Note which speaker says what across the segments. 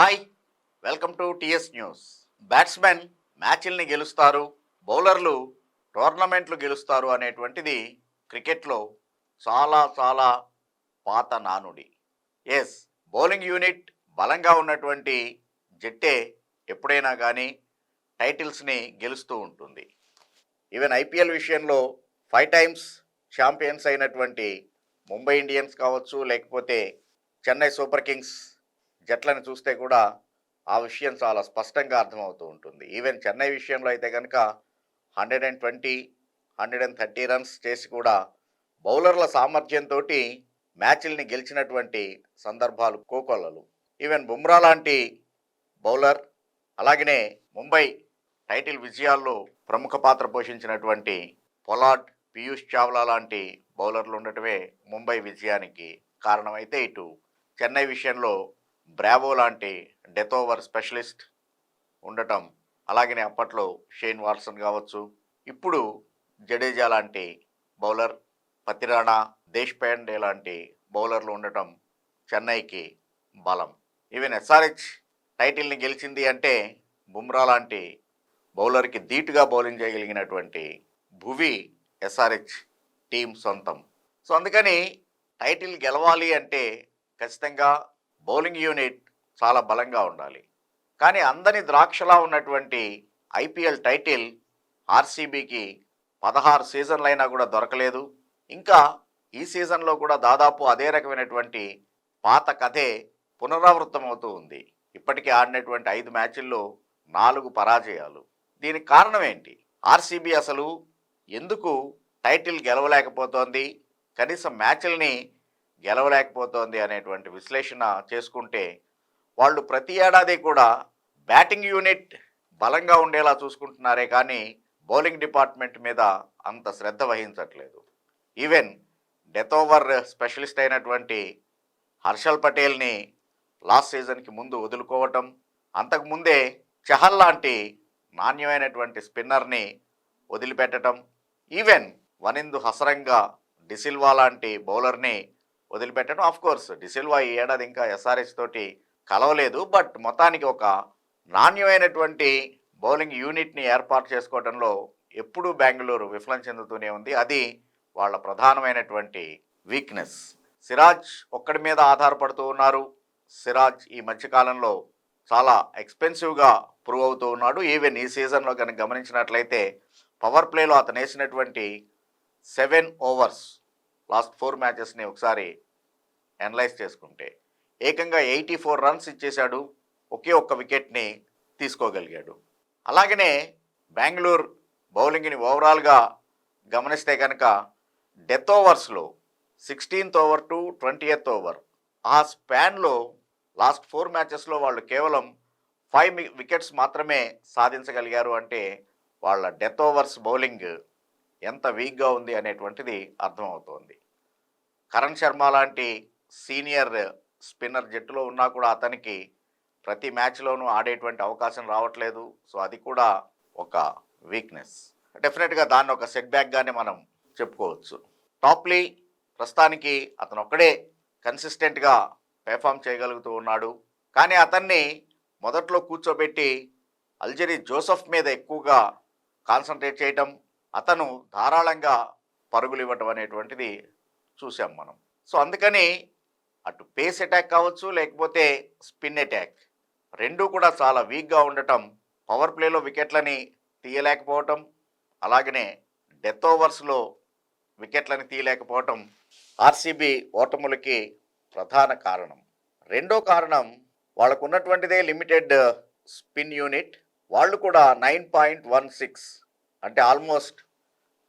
Speaker 1: Hi welcome to TS news. Batsmen మ్యాచ్ల్ని గెలుస్తారు బౌలర్లు టోర్నమెంట్లు గెలుస్తారు అనేటువంటిది క్రికెట్లో చాలా చాలా పాత నానుడి. ఎస్ బౌలింగ్ యూనిట్ బలంగా ఉన్నటువంటి జట్టే ఎప్పుడైనా కానీ టైటిల్స్ని గెలుస్తూ ఉంటుంది. ఈవెన్ ఐపీఎల్ విషయంలో ఫైవ్ టైమ్స్ ఛాంపియన్స్ అయినటువంటి ముంబై ఇండియన్స్ కావచ్చు లేకపోతే చెన్నై సూపర్ కింగ్స్ జట్లను చూస్తే కూడా ఆ విషయం చాలా స్పష్టంగా అర్థమవుతూ ఉంటుంది. ఈవెన్ చెన్నై విషయంలో అయితే కనుక hundred and twenty hundred and thirty runs చేసి కూడా బౌలర్ల సామర్థ్యంతో మ్యాచ్ల్ని గెలిచినటువంటి సందర్భాలు కోకొల్లలు. ఈవెన్ బుమ్రా లాంటి బౌలర్ అలాగనే ముంబై టైటిల్ విజయాల్లో ప్రముఖ పాత్ర పోషించినటువంటి పొలాడ్ పీయూష్ చావ్లా లాంటి బౌలర్లు ఉండటమే ముంబై విజయానికి కారణమైతే ఇటు. చెన్నై విషయంలో బ్రావో లాంటి డెత్ ఓవర్ స్పెషలిస్ట్ ఉండటం అలాగనే అప్పట్లో షేన్ వాట్సన్ కావచ్చు ఇప్పుడు జడేజా లాంటి బౌలర్ పతిరాణా దేశ్ పాండే లాంటి బౌలర్లు ఉండటం చెన్నైకి బలం. ఈవెన్ ఎస్ఆర్హెచ్ టైటిల్ని గెలిచింది అంటే బుమ్రా లాంటి బౌలర్కి ధీటుగా బౌలింగ్ చేయగలిగినటువంటి భువి ఎస్ఆర్హెచ్ టీం సొంతం. సో అందుకని టైటిల్ గెలవాలి అంటే ఖచ్చితంగా బౌలింగ్ యూనిట్ చాలా బలంగా ఉండాలి. కానీ అందని ద్రాక్షలా ఉన్నటువంటి ఐపీఎల్ టైటిల్ ఆర్సీబీకి పదహారు సీజన్లైనా కూడా దొరకలేదు. ఇంకా ఈ సీజన్లో కూడా దాదాపు అదే రకమైనటువంటి పాత కథే పునరావృతం అవుతూ ఉంది. ఇప్పటికే ఆడినటువంటి ఐదు మ్యాచ్ల్లో నాలుగు పరాజయాలు. దీనికి కారణం ఏంటి ఆర్సీబీ అసలు ఎందుకు టైటిల్ గెలవలేకపోతోంది? కనీసం మ్యాచ్ల్ని గెలవలేకపోతోంది అనేటువంటి విశ్లేషణ చేసుకుంటే వాళ్ళు ప్రతి ఏడాది కూడా బ్యాటింగ్ యూనిట్ బలంగా ఉండేలా చూసుకుంటున్నారే కానీ బౌలింగ్ డిపార్ట్మెంట్ మీద అంత శ్రద్ధ వహించట్లేదు. ఈవెన్ డెత్ ఓవర్ స్పెషలిస్ట్ అయినటువంటి హర్షల్ పటేల్ని లాస్ట్ సీజన్కి ముందు వదులుకోవటం అంతకుముందే చహల్ లాంటి నాణ్యమైనటువంటి స్పిన్నర్ని వదిలిపెట్టడం ఈవెన్ వనిందు హసరంగా డిసిల్వా లాంటి బౌలర్ని వదిలిపెట్టడం ఆఫ్ కోర్స్ డిసిల్వా ఈ ఏడాది ఇంకా ఎస్ఆర్ఎస్ తోటి కలవలేదు బట్ మొత్తానికి ఒక నాణ్యమైనటువంటి బౌలింగ్ యూనిట్ని ఏర్పాటు చేసుకోవడంలో ఎప్పుడూ బెంగళూరు విఫలం చెందుతూనే ఉంది. అది వాళ్ళ ప్రధానమైనటువంటి వీక్నెస్ సిరాజ్ ఒక్కడి మీద ఆధారపడుతూ ఉన్నారు. సిరాజ్ ఈ మధ్యకాలంలో చాలా ఎక్స్పెన్సివ్గా ప్రూవ్ అవుతూ ఉన్నాడు. ఈవెన్ ఈ సీజన్లో కనుక గమనించినట్లయితే పవర్ ప్లేలో అతను వేసినటువంటి సెవెన్ ఓవర్స్ లాస్ట్ ఫోర్ మ్యాచెస్ని ఒకసారి అనలైజ్ చేసుకుంటే ఏకంగా ఎయిటీ ఫోర్ రన్స్ ఇచ్చేశాడు. ఒకే ఒక్క వికెట్ని తీసుకోగలిగాడు. అలాగనే బెంగళూరు బౌలింగ్ని ఓవరాల్గా గమనిస్తే కనుక death ఓవర్స్లో sixteenth over to twentieth over ఆ స్పాన్లో లాస్ట్ ఫోర్ మ్యాచెస్లో వాళ్ళు కేవలం ఫైవ్ వికెట్స్ మాత్రమే సాధించగలిగారు అంటే వాళ్ళ డెత్ ఓవర్స్ బౌలింగ్ ఎంత వీక్గా ఉంది అనేటువంటిది అర్థమవుతోంది. కరణ్ శర్మ లాంటి సీనియర్ స్పిన్నర్ జట్టులో ఉన్నా కూడా అతనికి ప్రతి మ్యాచ్లోనూ ఆడేటువంటి అవకాశం రావట్లేదు. సో అది కూడా ఒక వీక్నెస్ డెఫినెట్గా దాన్ని ఒక సెట్ బ్యాక్గానే మనం చెప్పుకోవచ్చు. టాప్లీ ప్రస్తుతానికి అతను ఒక్కడే కన్సిస్టెంట్గా పెర్ఫామ్ చేయగలుగుతూ ఉన్నాడు. కానీ అతన్ని మొదట్లో కూర్చోబెట్టి అల్జరీ జోసఫ్ మీద ఎక్కువగా కాన్సన్ట్రేట్ చేయటం అతను ధారాళంగా పరుగులు ఇవ్వటం అనేటువంటిది చూసాం మనం. సో అందుకని అటు పేస్ అటాక్ కావచ్చు లేకపోతే స్పిన్ అటాక్. రెండూ కూడా చాలా వీక్గా ఉండటం పవర్ ప్లేలో వికెట్లని తీయలేకపోవటం అలాగనే డెత్ ఓవర్స్లో వికెట్లని తీయలేకపోవటం ఆర్సీబీ ఓటములకి ప్రధాన కారణం. రెండో కారణం వాళ్ళకు ఉన్నటువంటిదే లిమిటెడ్ స్పిన్ యూనిట్. వాళ్ళు కూడా నైన్ పాయింట్ వన్ సిక్స్ అంటే almost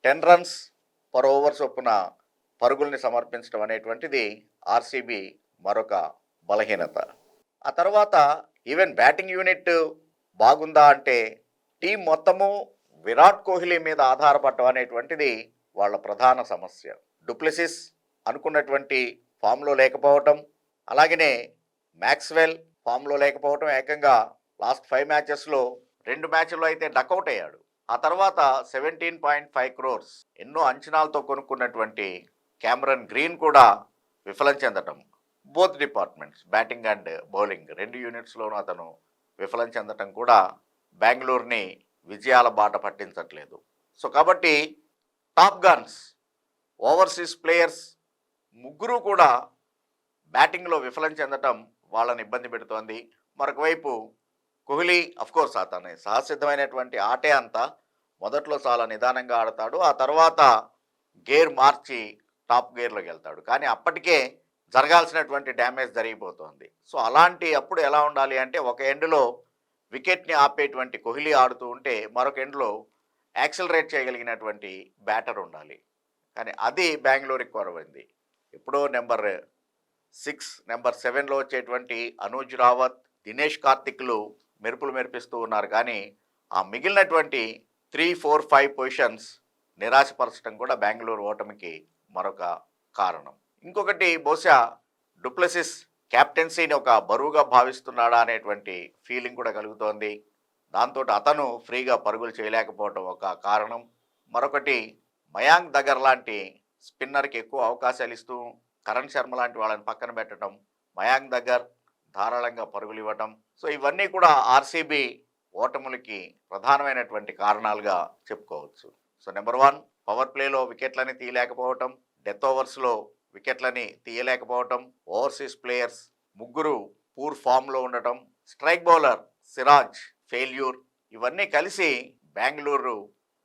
Speaker 1: ten runs per over చొప్పున పరుగుల్ని సమర్పించడం అనేటువంటిది ఆర్సీబీ మరొక బలహీనత. ఆ తర్వాత ఈవెన్ బ్యాటింగ్ యూనిట్ బాగుందా అంటే టీం మొత్తము విరాట్ కోహ్లీ మీద ఆధారపడటం అనేటువంటిది వాళ్ళ ప్రధాన సమస్య. డూప్లెసిస్ అనుకున్నటువంటి ఫామ్లో లేకపోవటం అలాగనే మ్యాక్స్వెల్ ఫామ్లో లేకపోవటం ఏకంగా లాస్ట్ ఫైవ్ మ్యాచెస్లో రెండు మ్యాచ్ల్లో అయితే డకౌట్ అయ్యాడు. ఆ తర్వాత సెవెంటీన్ పాయింట్ ఫైవ్ క్రోర్స్ ఎన్నో అంచనాలతో కొనుక్కున్నటువంటి క్యామరన్ గ్రీన్ కూడా విఫలం చెందటం. Both departments batting and bowling రెండు యూనిట్స్లోనూ అతను విఫలం చెందటం కూడా బెంగళూరుని విజయాల బాట పట్టించట్లేదు. సో కాబట్టి టాప్ గన్స్ ఓవర్సీస్ ప్లేయర్స్ ముగ్గురు కూడా బ్యాటింగ్లో విఫలం చెందటం వాళ్ళని ఇబ్బంది పెడుతోంది. మరొక వైపు కోహ్లీ అఫ్కోర్స్ అతని సహసిద్ధమైనటువంటి ఆటే అంతా మొదట్లో చాలా నిదానంగా ఆడతాడు. ఆ తర్వాత గేర్ మార్చి టాప్ గేర్లోకి వెళ్తాడు. కానీ అప్పటికే జరగాల్సినటువంటి డ్యామేజ్ జరిగిపోతుంది. సో అలాంటి అప్పుడు ఎలా ఉండాలి అంటే ఒక ఎండ్లో వికెట్ని ఆపేటువంటి కోహ్లీ ఆడుతూ ఉంటే మరొక ఎండ్లో యాక్సిలరేట్ చేయగలిగినటువంటి బ్యాటర్ ఉండాలి. కానీ అది బెంగళూరుకి కొరవైంది. ఎప్పుడో నెంబర్ సిక్స్ నెంబర్ సెవెన్లో వచ్చేటువంటి అనూజ్ రావత్ దినేష్ కార్తిక్లు మెరుపులు మెరిపిస్తూ ఉన్నారు. కానీ ఆ మిగిలినటువంటి త్రీ ఫోర్ ఫైవ్ పొజిషన్స్ నిరాశపరచడం కూడా బెంగళూరు ఓటమికి మరొక కారణం. ఇంకొకటి బహుశా డూప్లసిస్ క్యాప్టెన్సీని ఒక బరువుగా భావిస్తున్నాడా అనేటువంటి ఫీలింగ్ కూడా కలుగుతోంది. దాంతో అతను ఫ్రీగా పరుగులు చేయలేకపోవడం ఒక కారణం. మరొకటి మయాంక్ దగ్గర లాంటి స్పిన్నర్కి ఎక్కువ అవకాశాలు ఇస్తూ కరణ్ శర్మ లాంటి వాళ్ళని పక్కన పెట్టడం మయాంక్ దగ్గర్ ధారాళంగా పరుగులు ఇవ్వటం. సో ఇవన్నీ కూడా ఆర్సీబీ ఓటములకి ప్రధానమైనటువంటి కారణాలుగా చెప్పుకోవచ్చు. సో నెంబర్ వన్ పవర్ ప్లేలో వికెట్లని తీయలేకపోవటం. డెత్ ఓవర్స్లో వికెట్లని తీయలేకపోవటం ఓవర్సీస్ ప్లేయర్స్ ముగ్గురు పూర్ ఫామ్లో ఉండటం స్ట్రైక్ బౌలర్ సిరాజ్ ఫెయిల్యూర్ ఇవన్నీ కలిసి బెంగళూరు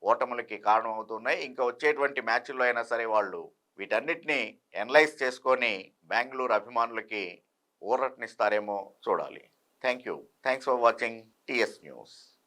Speaker 1: ఓటములకి కారణమవుతున్నాయి. ఇంకా వచ్చేటువంటి మ్యాచ్ల్లో అయినా సరే వాళ్ళు వీటన్నిటిని ఎనలైజ్ చేసుకొని బెంగళూరు అభిమానులకి ఊరటనిస్తారేమో చూడాలి. Thank you thanks for watching TS news.